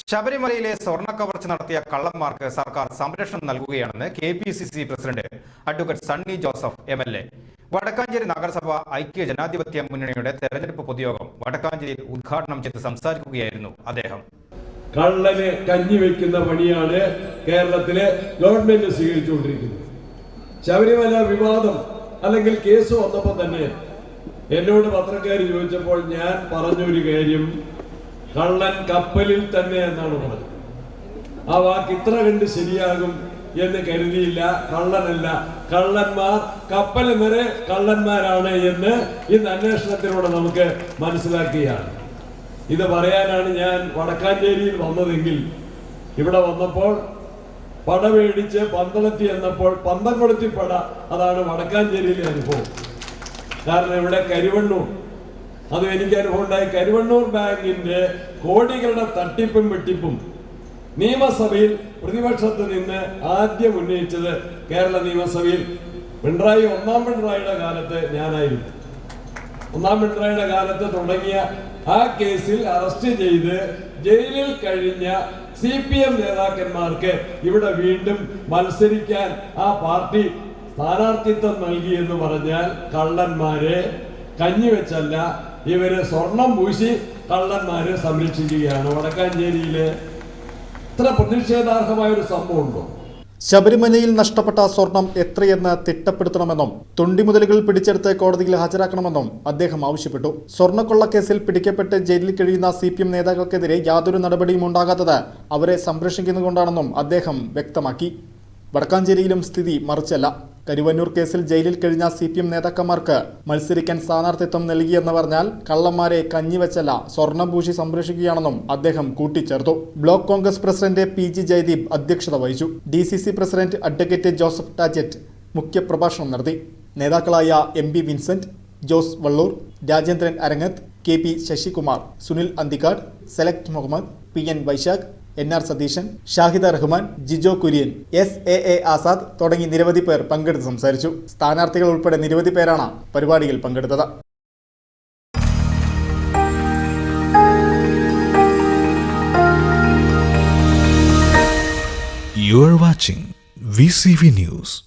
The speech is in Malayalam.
ശബരിമലയിലെ സ്വർണ കവർച്ച നടത്തിയ കള്ളന്മാർക്ക് സർക്കാർ സംരക്ഷണം നൽകുകയാണെന്ന് K P C C president advocate Sunny Joseph M L A. Vadakkanchery നഗരസഭ ഐക്യ ജനാധിപത്യ മുന്നണിയുടെ തെരഞ്ഞെടുപ്പ് പൊതുയോഗം വടക്കാഞ്ചേരിയിൽ ഉദ്ഘാടനം ചെയ്ത് സംസാരിക്കുകയായിരുന്നു അദ്ദേഹം. കള്ളനെ കഞ്ഞി വെക്കുന്ന പണിയാണ് കേരളത്തിലെ ഗവൺമെന്റ് സ്വീകരിച്ചുകൊണ്ടിരിക്കുന്നത്. ശബരിമല വിവാദം അല്ലെങ്കിൽ കേസ് വന്നപ്പോൾ തന്നെ എന്നോട് പത്രക്കാർ ചോദിച്ചപ്പോൾ ഞാൻ പറഞ്ഞൊരു കാര്യം കള്ളൻ കപ്പലിൽ തന്നെ എന്നാണ് പറഞ്ഞത്. ആ വാക്ക് ഇത്ര കണ്ട് ശരിയാകും എന്ന് കരുതിയില്ല. കള്ളനല്ല. കള്ളന്മാർ കപ്പൽ വരെ കള്ളന്മാരാണ് എന്ന് ഇന്ന് അന്വേഷണത്തിലൂടെ നമുക്ക് മനസ്സിലാക്കുകയാണ് ഇത് പറയാനാണ് ഞാൻ വടക്കാഞ്ചേരിയിൽ വന്നതെങ്കിൽ ഇവിടെ വന്നപ്പോൾ പട മേടിച്ച് പന്തളത്തി എന്നപ്പോൾ പന്തം കൊളുത്തി പട അതാണ് വടക്കാഞ്ചേരിയിലെ അനുഭവം. കാരണം ഇവിടെ കരുവണ്ണൂർ അതും എനിക്ക് അനുഭവം ഉണ്ടായി കരുവണ്ണൂർ ബാങ്കിന്റെ കോടികളുടെ തട്ടിപ്പും വെട്ടിപ്പും. നിയമസഭയിൽ പ്രതിപക്ഷത്ത് നിന്ന് ആദ്യം ഉന്നയിച്ചത് കേരള നിയമസഭയിൽ പിണറായി ഒന്നാം പിണറായിയുടെ കാലത്ത് ഞാനായിരുന്നു. ഒന്നാം പിണറായിയുടെ കാലത്ത് തുടങ്ങിയ ആ കേസിൽ അറസ്റ്റ് ചെയ്ത് ജയിലിൽ കഴിഞ്ഞ സി പി എം നേതാക്കന്മാർക്ക് ഇവിടെ വീണ്ടും മത്സരിക്കാൻ ആ പാർട്ടി സ്ഥാനാർത്ഥിത്വം നൽകി എന്ന് പറഞ്ഞാൽ കള്ളന്മാരെ കഞ്ഞിവെച്ചല്ല ഇവർ സ്വർണം പൂശി കള്ളന്മാരെ സംരക്ഷിക്കുകയാണ്. വടക്കാഞ്ചേരിയിലെ ഇത്ര പ്രതിഷേധാർഹമായ ഒരു സംഭവം ഉണ്ടോ ശബരിമലയിൽ നഷ്ടപ്പെട്ട സ്വർണം എത്രയെന്ന് തിട്ടപ്പെടുത്തണമെന്നും തുണ്ടിമുതലുകൾ പിടിച്ചെടുത്ത് കോടതിയിൽ ഹാജരാക്കണമെന്നും അദ്ദേഹം ആവശ്യപ്പെട്ടു. സ്വർണക്കൊള്ളക്കേസിൽ പിടിക്കപ്പെട്ട് ജയിലിൽ കഴിയുന്ന സി പി എം നേതാക്കൾക്കെതിരെ യാതൊരു നടപടിയും ഉണ്ടാകാത്തത് അവരെ സംരക്ഷിക്കുന്നതുകൊണ്ടാണെന്നും അദ്ദേഹം വ്യക്തമാക്കി. വടക്കാഞ്ചേരിയിലും സ്ഥിതി മറിച്ചല്ല. കരുവന്നൂർ കേസിൽ ജയിലിൽ കഴിഞ്ഞ സി പി എം നേതാക്കന്മാർക്ക് മത്സരിക്കാൻ സ്ഥാനാർത്ഥിത്വം നൽകിയെന്ന് പറഞ്ഞാൽ കള്ളന്മാരെ കഞ്ഞിവെച്ചല്ല സ്വർണം പൂശി സംരക്ഷിക്കുകയാണെന്നും അദ്ദേഹം കൂട്ടിച്ചേർത്തു. Block Congress president P G Jayadeep അധ്യക്ഷത വഹിച്ചു. D C C president advocate Joseph Tajet മുഖ്യപ്രഭാഷണം നടത്തി. നേതാക്കളായ M P Vincent Jose Vallur Rajendran Arangath K P Sasikumar Sunil Anthikkad select Muhammad P N Vaishakh N R Satheesan Shahida Rahman Jijo Kurian S A A Azad തുടങ്ങി നിരവധി പേർ പങ്കെടുത്ത് സംസാരിച്ചു സ്ഥാനാർത്ഥികൾ ഉൾപ്പെടെ നിരവധി പേരാണ് പരിപാടിയിൽ പങ്കെടുത്തത് You are watching VCV News.